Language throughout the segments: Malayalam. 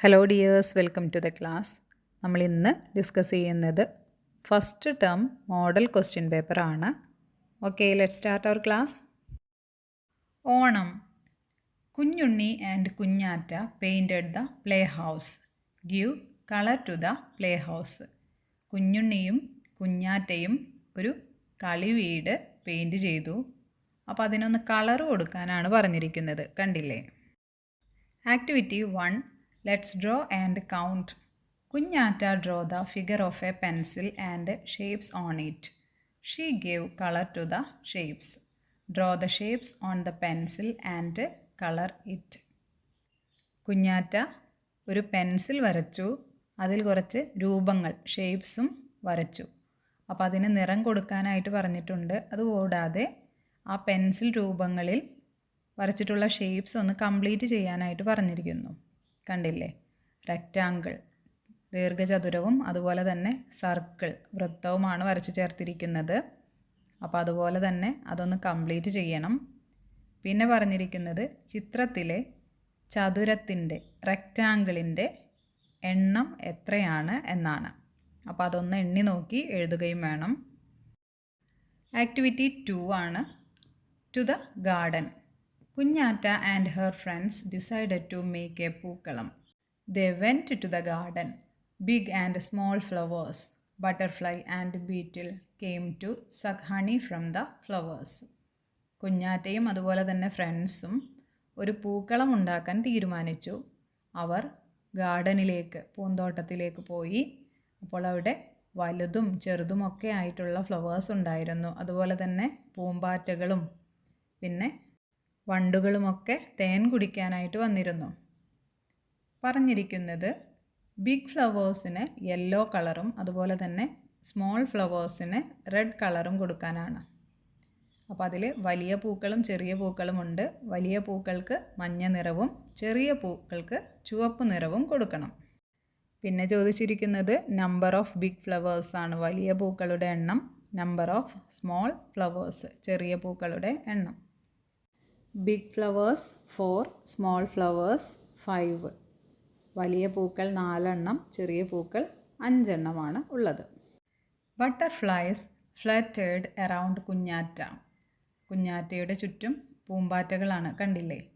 Hello dears welcome to the class നമ്മൾ ഇന്ന് ഡിസ്കസ് ചെയ്യുന്നത് ഫസ്റ്റ് ടേം മോഡൽ ക്വസ്റ്റ്യൻ പേപ്പറാണ് okay let start our class Onam. Kunjunni and Kunjatta painted the play house give colour to the play house കുഞ്ഞുണ്ണിയും കുഞ്ഞാറ്റയും ഒരു കളി വീട് പെയിന്റ് ചെയ്തു. അപ്പോൾ അതിനൊന്ന് കളർ കൊടുക്കാനാണ് പറഞ്ഞിരിക്കുന്നത്. കണ്ടില്ലേ? Activity one let's draw and count Kunjatta draw the figure of a pencil and shapes on it she gave colour to the shapes draw the shapes on the pencil and colour it Kunjatta ഒരു പെൻസിൽ വരച്ചു. അതിൽ കുറച്ച് രൂപങ്ങൾ ഷേപ്സും വരച്ചു. അപ്പോൾ അതിന് നിറം കൊടുക്കാനായിട്ട് പറഞ്ഞിട്ടുണ്ട്. അതുകൂടാതെ ആ പെൻസിൽ രൂപങ്ങളിൽ വരച്ചിട്ടുള്ള ഷേപ്സ് ഒന്ന് കംപ്ലീറ്റ് ചെയ്യാനായിട്ട് പറഞ്ഞിരിക്കുന്നു. കണ്ടില്ലേ? റെക്റ്റാങ്കിൾ ദീർഘചതുരവും അതുപോലെ തന്നെ സർക്കിൾ വൃത്തവുമാണ് വരച്ചു ചേർത്തിരിക്കുന്നത്. അപ്പോൾ അതുപോലെ തന്നെ അതൊന്ന് കംപ്ലീറ്റ് ചെയ്യണം. പിന്നെ പറഞ്ഞിരിക്കുന്നത് ചിത്രത്തിലെ ചതുരത്തിന്റെ റെക്റ്റാങ്കിളിന്റെ എണ്ണം എത്രയാണ് എന്നാണ്. അപ്പോൾ അതൊന്ന് എണ്ണി നോക്കി എഴുതുകയും വേണം. ആക്ടിവിറ്റി ടു ആണ്. To the garden Kunjatta and her friends decided to make a pookalam. The went to the garden big and small flowers butterfly and beetle came to സഖാണി honey from the flowers കുഞ്ഞാറ്റയും അതുപോലെ തന്നെ ഫ്രണ്ട്സും ഒരു പൂക്കളം ഉണ്ടാക്കാൻ തീരുമാനിച്ചു. അവർ ഗാർഡനിലേക്ക് പൂന്തോട്ടത്തിലേക്ക് പോയി. അപ്പോൾ അവിടെ വലുതും ചെറുതുമൊക്കെ ആയിട്ടുള്ള ഫ്ലവേഴ്സ് ഉണ്ടായിരുന്നു. അതുപോലെ തന്നെ പൂമ്പാറ്റകളും പിന്നെ വണ്ടുകളുമൊക്കെ തേൻ കുടിക്കാനായിട്ട് വന്നിരുന്നു. പറഞ്ഞിരിക്കുന്നത് ബിഗ് ഫ്ലവേഴ്സിന് യെല്ലോ കളറും അതുപോലെ തന്നെ സ്മോൾ ഫ്ലവേഴ്സിന് റെഡ് കളറും കൊടുക്കാനാണ്. അപ്പോൾ അതിൽ വലിയ പൂക്കളും ചെറിയ പൂക്കളും ഉണ്ട് വലിയ പൂക്കൾക്ക് മഞ്ഞ നിറവും ചെറിയ പൂക്കൾക്ക് ചുവപ്പ് നിറവും കൊടുക്കണം. പിന്നെ ചോദിച്ചിരിക്കുന്നത് നമ്പർ ഓഫ് ബിഗ് ഫ്ലവേഴ്സ് ആണ് വലിയ പൂക്കളുടെ എണ്ണം. നമ്പർ ഓഫ് സ്മോൾ ഫ്ലവേഴ്സ് ചെറിയ പൂക്കളുടെ എണ്ണം. Big flowers four small flowers five വലിയ പൂക്കൾ നാലെണ്ണം ചെറിയ പൂക്കൾ അഞ്ചെണ്ണമാണ് ഉള്ളത്. Butterflies fluttered around Kunjatta. കുഞ്ഞാറ്റയുടെ ചുറ്റും പൂമ്പാറ്റകളാണ് കണ്ടില്ലേ?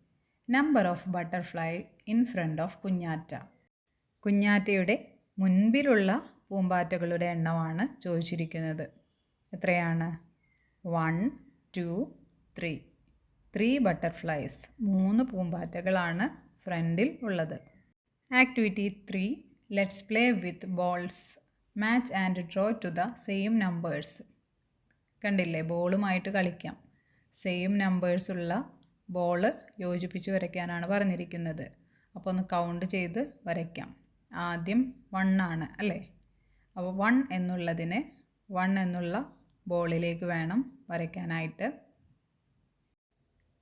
Number of butterfly in front of Kunjatta. കുഞ്ഞാറ്റയുടെ മുൻപിലുള്ള പൂമ്പാറ്റകളുടെ എണ്ണമാണ് ചോദിച്ചിരിക്കുന്നത്. എത്രയാണ്? One two three three butterflies മൂന്ന് പൂമ്പാറ്റകളാണ് ഫ്രണ്ടിൽ ഉള്ളത്. Activity three let's play with balls match and draw to the same numbers കണ്ടില്ലേ ബോളുമായിട്ട് കളിക്കാം. സെയിം നമ്പേഴ്സ് ഉള്ള ബോൾ യോജിപ്പിച്ച് വരയ്ക്കാനാണ് പറഞ്ഞിരിക്കുന്നത്. അപ്പോൾ ഒന്ന് കൗണ്ട് ചെയ്ത് വരയ്ക്കാം. ആദ്യം വൺ ആണ് അല്ലേ? അപ്പോൾ വൺ എന്നുള്ളതിന് വൺ എന്നുള്ള ബോളിലേക്ക് വേണം വരയ്ക്കാനായിട്ട്.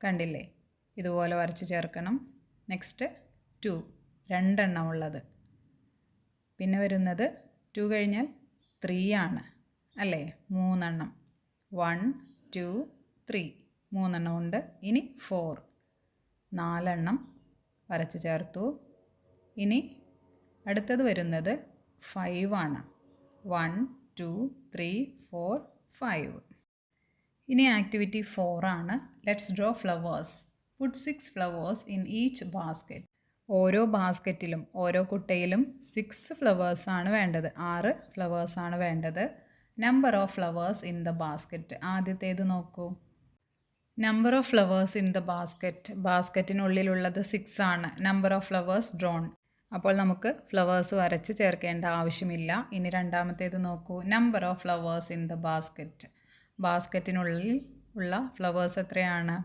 കണ്ടില്ലേ? ഇതുപോലെ വരച്ച് ചേർക്കണം. നെക്സ്റ്റ് ടു രണ്ടെണ്ണം ഉള്ളത്. പിന്നെ വരുന്നത് ടു കഴിഞ്ഞാൽ ത്രീ ആണ്. അല്ലേ? മൂന്നെണ്ണം. വൺ ടു ത്രീ മൂന്നെണ്ണം ഉണ്ട്. ഇനി ഫോർ നാലെണ്ണം വരച്ച് ചേർത്തു. ഇനി അടുത്തത് വരുന്നത് ഫൈവ് ആണ്. One two three four five ഇനി ആക്ടിവിറ്റി ഫോർ ആണ്. Let's draw flowers put six flowers in each basket ഓരോ ബാസ്ക്കറ്റിലും ഓരോ കുട്ടയിലും സിക്സ് ഫ്ലവേഴ്സ് ആണ് വേണ്ടത്. ആറ് ഫ്ലവേഴ്സ് ആണ് വേണ്ടത്. Number of flowers in the basket ആദ്യത്തേത് നോക്കൂ. Number of flowers in the basket ബാസ്ക്കറ്റിനുള്ളിലുള്ളത് six ആണ്. നമ്പർ ഓഫ് ഫ്ലവേഴ്സ് ഡ്രോൺ അപ്പോൾ നമുക്ക് ഫ്ലവേഴ്സ് വരച്ച് ചേർക്കേണ്ട ആവശ്യമില്ല. ഇനി രണ്ടാമത്തേത് നോക്കൂ. Number of flowers in the basket ബാസ്ക്കറ്റിനുള്ളിൽ ഉള്ള ഫ്ലവേഴ്സ് എത്രയാണ്?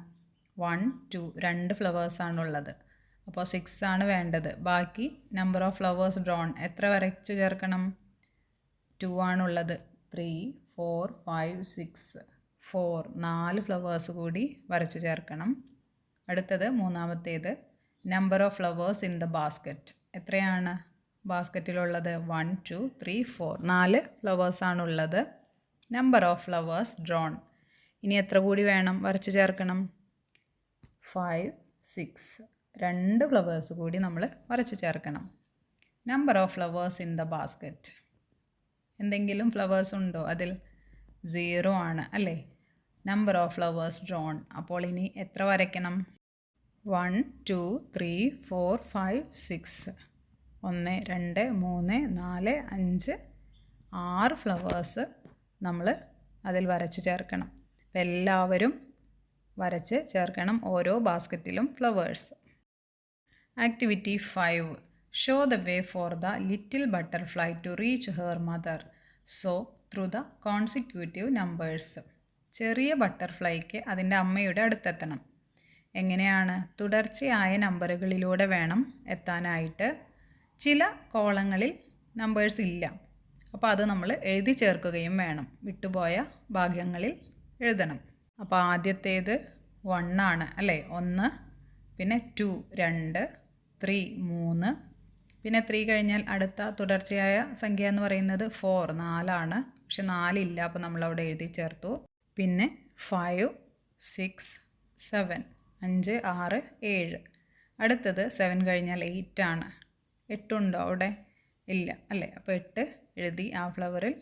വൺ ടു രണ്ട് ഫ്ലവേഴ്സാണുള്ളത് അപ്പോൾ സിക്സ് ആണ് വേണ്ടത്. ബാക്കി നമ്പർ ഓഫ് ഫ്ലവേഴ്സ് ഡ്രോൺ എത്ര വരച്ചു ചേർക്കണം? ടു ആണുള്ളത്. Three four five six four നാല് ഫ്ലവേഴ്സ് കൂടി വരച്ചു ചേർക്കണം. അടുത്തത് മൂന്നാമത്തേത്. Number of flowers in the basket. എത്രയാണ്? ബാസ്ക്കറ്റിലുള്ളത് വൺ ടു ത്രീ ഫോർ നാല് ഫ്ലവേഴ്സാണുള്ളത് നമ്പർ ഓഫ് ഫ്ലവേഴ്സ് ഡ്രോൺ ഇനി എത്ര കൂടി വേണം? വരച്ച് ചേർക്കണം. ഫൈവ് സിക്സ് രണ്ട് ഫ്ലവേഴ്സ് കൂടി നമ്മൾ വരച്ച് ചേർക്കണം. Number of flowers in the basket എന്തെങ്കിലും ഫ്ലവേഴ്സ് ഉണ്ടോ? അതിൽ സീറോ ആണ് അല്ലേ? നമ്പർ ഓഫ് ഫ്ലവേഴ്സ് ഡ്രോൺ അപ്പോൾ ഇനി എത്ര വരയ്ക്കണം? One two three four five six ഒന്ന് രണ്ട് മൂന്ന് നാല് അഞ്ച് ആറ് ഫ്ലവേഴ്സ് നമ്മൾ അതിൽ വരച്ച് ചേർക്കണം. അപ്പം എല്ലാവരും വരച്ച് ചേർക്കണം ഓരോ ബാസ്ക്കറ്റിലും flowers. Activity five. Show the way for the little butterfly to reach her mother. So through the consecutive numbers. ചെറിയ ബട്ടർഫ്ലൈക്ക് അതിന്റെ അമ്മയുടെ അടുത്തെത്തണം. എങ്ങനെയാണ്? തുടർച്ചയായ നമ്പറുകളിലൂടെ വേണം എത്താനായിട്ട്. ചില കോളങ്ങളിൽ നമ്പേഴ്സ് ഇല്ല. അപ്പോൾ അത് നമ്മൾ എഴുതി ചേർക്കുകയും വേണം. വിട്ടുപോയ ഭാഗ്യങ്ങളിൽ എഴുതണം. അപ്പോൾ ആദ്യത്തേത് വണ്ണാണ് അല്ലേ? ഒന്ന് പിന്നെ ടു രണ്ട് ത്രീ മൂന്ന്. പിന്നെ ത്രീ കഴിഞ്ഞാൽ അടുത്ത തുടർച്ചയായ സംഖ്യ എന്ന് പറയുന്നത് ഫോർ നാലാണ്. പക്ഷെ നാലില്ല അപ്പോൾ നമ്മളവിടെ എഴുതി ചേർത്തു. പിന്നെ ഫൈവ് സിക്സ് സെവൻ അഞ്ച് ആറ് ഏഴ്. അടുത്തത് സെവൻ കഴിഞ്ഞാൽ എയ്റ്റ് ആണ്. എട്ടുണ്ടോ അവിടെ? ഇല്ല അല്ലേ? അപ്പോൾ എട്ട് എഴുതി ആ ഫ്ലവറിൽ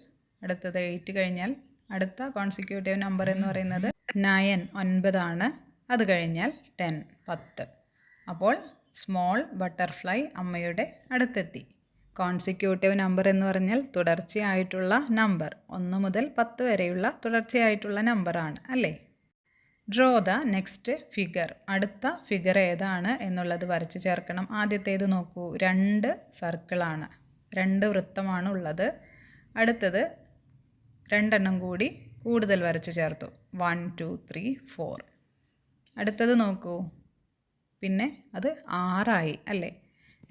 അടുത്തത് എയ്റ്റ് കഴിഞ്ഞാൽ അടുത്ത കോൺസിക്യൂട്ടീവ് നമ്പർ എന്ന് പറയുന്നത് നയൻ ഒൻപതാണ് അത് കഴിഞ്ഞാൽ ടെൻ പത്ത്. അപ്പോൾ സ്മോൾ ബട്ടർഫ്ലൈ അമ്മയുടെ അടുത്തെത്തി. കോൺസിക്യൂട്ടീവ് നമ്പർ എന്ന് പറഞ്ഞാൽ തുടർച്ചയായിട്ടുള്ള നമ്പർ ഒന്ന് മുതൽ പത്ത് വരെയുള്ള തുടർച്ചയായിട്ടുള്ള നമ്പറാണ് അല്ലേ? ഡ്രോ ദ നെക്സ്റ്റ് ഫിഗർ അടുത്ത ഫിഗർ ഏതാണ് എന്നുള്ളത് വരച്ച് ചേർക്കണം. ആദ്യത്തേത് നോക്കൂ. രണ്ട് സർക്കിളാണ് രണ്ട് വൃത്തമാണ് ഉള്ളത് അടുത്തത് രണ്ടെണ്ണം കൂടി കൂടുതൽ വരച്ച് ചേർത്തു. One two three four. അടുത്തത് നോക്കൂ. പിന്നെ അത് ആറായി അല്ലേ?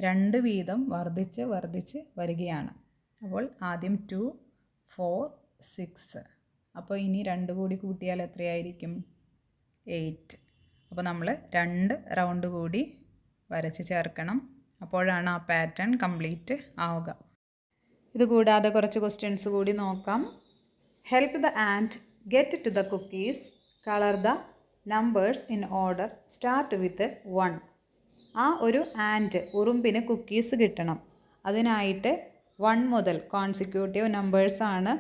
രണ്ട് വീതം വർദ്ധിച്ച് വർദ്ധിച്ച് വരികയാണ്. അപ്പോൾ ആദ്യം ടു ഫോർ സിക്സ്. അപ്പോൾ ഇനി രണ്ട് കൂടി കൂട്ടിയാൽ എത്രയായിരിക്കും? എയ്റ്റ്. അപ്പോൾ നമ്മൾ രണ്ട് റൗണ്ട് കൂടി വരച്ച് ചേർക്കണം. അപ്പോഴാണ് ആ പാറ്റേൺ കംപ്ലീറ്റ് ആവുക. ഇതുകൂടാതെ കുറച്ച് ക്വസ്റ്റ്യൻസ് കൂടി നോക്കാം. Help the and get to the cookies colour the numbers in order start with one ആ ഒരു ആൻഡ് ഉറുമ്പിന് കുക്കീസ് കിട്ടണം. അതിനായിട്ട് വൺ മുതൽ കോൺസിക്യൂട്ടീവ് നമ്പേഴ്സാണ്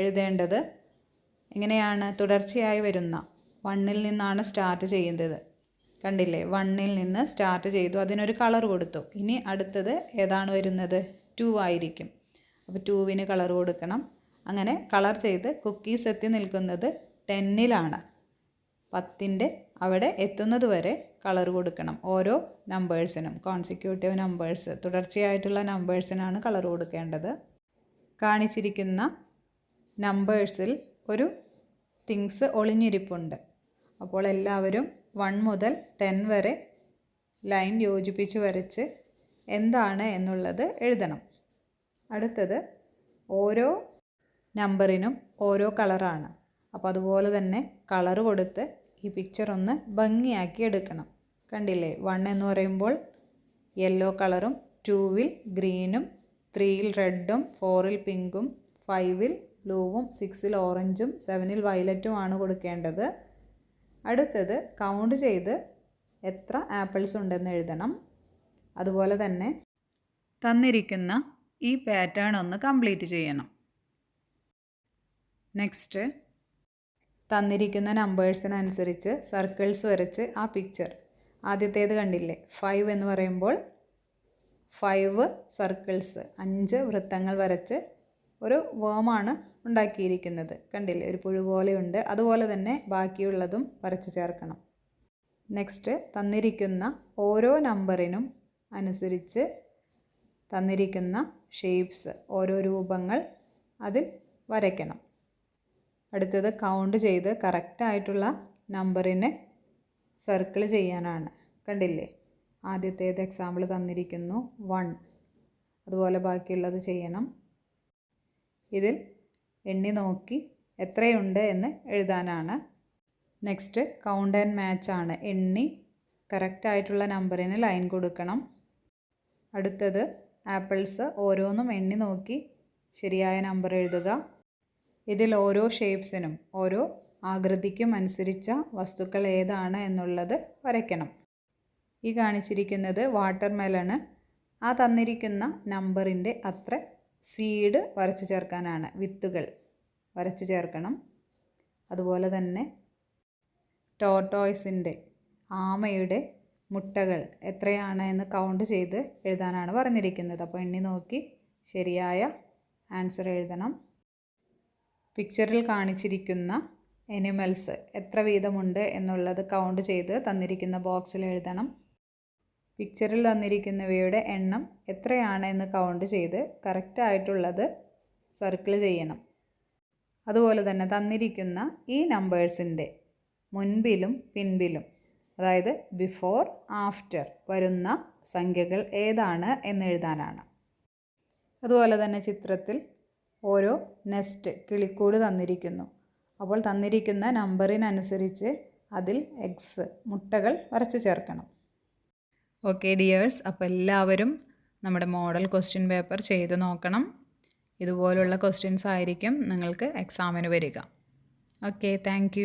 എഴുതേണ്ടത്. എങ്ങനെയാണ് തുടർച്ചയായി വരുന്ന. വണ്ണിൽ നിന്നാണ് സ്റ്റാർട്ട് ചെയ്യുന്നത്. കണ്ടില്ലേ? വണ്ണിൽ നിന്ന് സ്റ്റാർട്ട് ചെയ്തു. അതിനൊരു കളർ കൊടുത്തു. ഇനി അടുത്തത് ഏതാണ് വരുന്നത്? ടു ആയിരിക്കും. അപ്പോൾ ടൂവിന് കളർ കൊടുക്കണം. അങ്ങനെ കളർ ചെയ്ത് കുക്കീസ് എത്തി നിൽക്കുന്നത് ടെന്നിലാണ് പത്തിന്റെ അവിടെ എത്തുന്നത് വരെ കളർ കൊടുക്കണം. ഓരോ നമ്പേഴ്സിനും കോൺസിക്യൂട്ടീവ് നമ്പേഴ്സ് തുടർച്ചയായിട്ടുള്ള നമ്പേഴ്സിനാണ് കളർ കൊടുക്കേണ്ടത്. കാണിച്ചിരിക്കുന്ന നമ്പേഴ്സിൽ ഒരു തിങ്സ് ഒളിഞ്ഞിരിപ്പുണ്ട്. അപ്പോൾ എല്ലാവരും വൺ മുതൽ ടെൻ വരെ ലൈൻ യോജിപ്പിച്ച് വരച്ച് എന്താണ് എന്നുള്ളത് എഴുതണം. അടുത്തത് ഓരോ നമ്പറിനും ഓരോ കളറാണ്. അപ്പോൾ അതുപോലെ തന്നെ കളർ കൊടുത്ത് ഈ പിക്ചർ ഒന്ന് ഭംഗിയാക്കി എടുക്കണം. കണ്ടില്ലേ? വൺ എന്ന് പറയുമ്പോൾ യെല്ലോ കളറും ടൂവിൽ ഗ്രീനും ത്രീയിൽ റെഡും ഫോറിൽ പിങ്കും ഫൈവിൽ ബ്ലൂവും സിക്സിൽ ഓറഞ്ചും സെവനിൽ വയലറ്റും ആണ് കൊടുക്കേണ്ടത്. അടുത്തത് കൗണ്ട് ചെയ്ത് എത്ര ആപ്പിൾസ് ഉണ്ടെന്ന് എഴുതണം. അതുപോലെ തന്നെ തന്നിരിക്കുന്ന ഈ പാറ്റേൺ ഒന്ന് കംപ്ലീറ്റ് ചെയ്യണം. നെക്സ്റ്റ് തന്നിരിക്കുന്ന നമ്പേഴ്സിനനുസരിച്ച് സർക്കിൾസ് വരച്ച് ആ പിക്ചർ ആദ്യത്തേത് കണ്ടില്ലേ? ഫൈവ് എന്ന് പറയുമ്പോൾ ഫൈവ് സർക്കിൾസ് അഞ്ച് വൃത്തങ്ങൾ വരച്ച് ഒരു വേമാണ് ഉണ്ടാക്കിയിരിക്കുന്നത്. കണ്ടില്ലേ? ഒരു പുഴു പോലെയുണ്ട്. അതുപോലെ തന്നെ ബാക്കിയുള്ളതും വരച്ച് ചേർക്കണം. നെക്സ്റ്റ് തന്നിരിക്കുന്ന ഓരോ നമ്പറിനും അനുസരിച്ച് തന്നിരിക്കുന്ന ഷേപ്സ് ഓരോ രൂപങ്ങൾ അതിൽ വരയ്ക്കണം. അടുത്തത് കൗണ്ട് ചെയ്ത് കറക്റ്റായിട്ടുള്ള നമ്പറിനെ സർക്കിൾ ചെയ്യാനാണ്. കണ്ടില്ലേ? ആദ്യത്തേത് എക്സാമ്പിൾ തന്നിരിക്കുന്നു വൺ അതുപോലെ ബാക്കിയുള്ളത് ചെയ്യണം. ഇതിൽ എണ്ണി നോക്കി എത്രയുണ്ട് എന്ന് എഴുതാനാണ്. നെക്സ്റ്റ് കൗണ്ട് ആൻഡ് മാച്ച് ആണ്. എണ്ണി കറക്റ്റായിട്ടുള്ള നമ്പറിന് ലൈൻ കൊടുക്കണം. അടുത്തത് ആപ്പിൾസ് ഓരോന്നും എണ്ണി നോക്കി ശരിയായ നമ്പർ എഴുതുക. ഇതിൽ ഓരോ ഷേപ്സിനും ഓരോ ആകൃതിക്കും അനുസരിച്ച വസ്തുക്കൾ ഏതാണ് എന്നുള്ളത് വരയ്ക്കണം. ഈ കാണിച്ചിരിക്കുന്നത് വാട്ടർ മെലണ് ആ തന്നിരിക്കുന്ന നമ്പറിന്റെ അത്ര സീഡ് വരച്ചു ചേർക്കാനാണ്. വിത്തുകൾ വരച്ചു ചേർക്കണം. അതുപോലെ തന്നെ ടോട്ടോയ്സിന്റെ ആമയുടെ മുട്ടകൾ എത്രയാണ് എന്ന് കൗണ്ട് ചെയ്ത് എഴുതാനാണ് പറഞ്ഞിരിക്കുന്നത്. അപ്പോൾ എണ്ണി നോക്കി. ശരിയായ ആൻസർ എഴുതണം. പിക്ചറിൽ കാണിച്ചിരിക്കുന്ന എനിമൽസ് എത്ര വീതമുണ്ട് എന്നുള്ളത് കൗണ്ട് ചെയ്ത് തന്നിരിക്കുന്ന ബോക്സിൽ എഴുതണം. പിക്ചറിൽ തന്നിരിക്കുന്നവയുടെ എണ്ണം എത്രയാണ് എന്ന് കൗണ്ട് ചെയ്ത് കറക്റ്റായിട്ടുള്ളത് സർക്കിൾ ചെയ്യണം. അതുപോലെ തന്നെ തന്നിരിക്കുന്ന ഈ നമ്പേഴ്സിന്റെ മുൻപിലും പിൻപിലും അതായത് ബിഫോർ ആഫ്റ്റർ വരുന്ന സംഖ്യകൾ ഏതാണ് എന്നെഴുതാനാണ് അതുപോലെ തന്നെ ചിത്രത്തിൽ ഓരോ നെസ്റ്റ് കിളിക്കൂട് തന്നിരിക്കുന്നു. അപ്പോൾ തന്നിരിക്കുന്ന നമ്പറിനനുസരിച്ച് അതിൽ എഗ്സ് മുട്ടകൾ വരച്ചു ചേർക്കണം. ഓക്കെ ഡിയേഴ്സ് അപ്പോൾ എല്ലാവരും നമ്മുടെ മോഡൽ ക്വസ്റ്റ്യൻ പേപ്പർ ചെയ്ത് നോക്കണം. ഇതുപോലുള്ള ക്വസ്റ്റ്യൻസ് ആയിരിക്കും നിങ്ങൾക്ക് എക്സാമിന് വരിക. Okay thank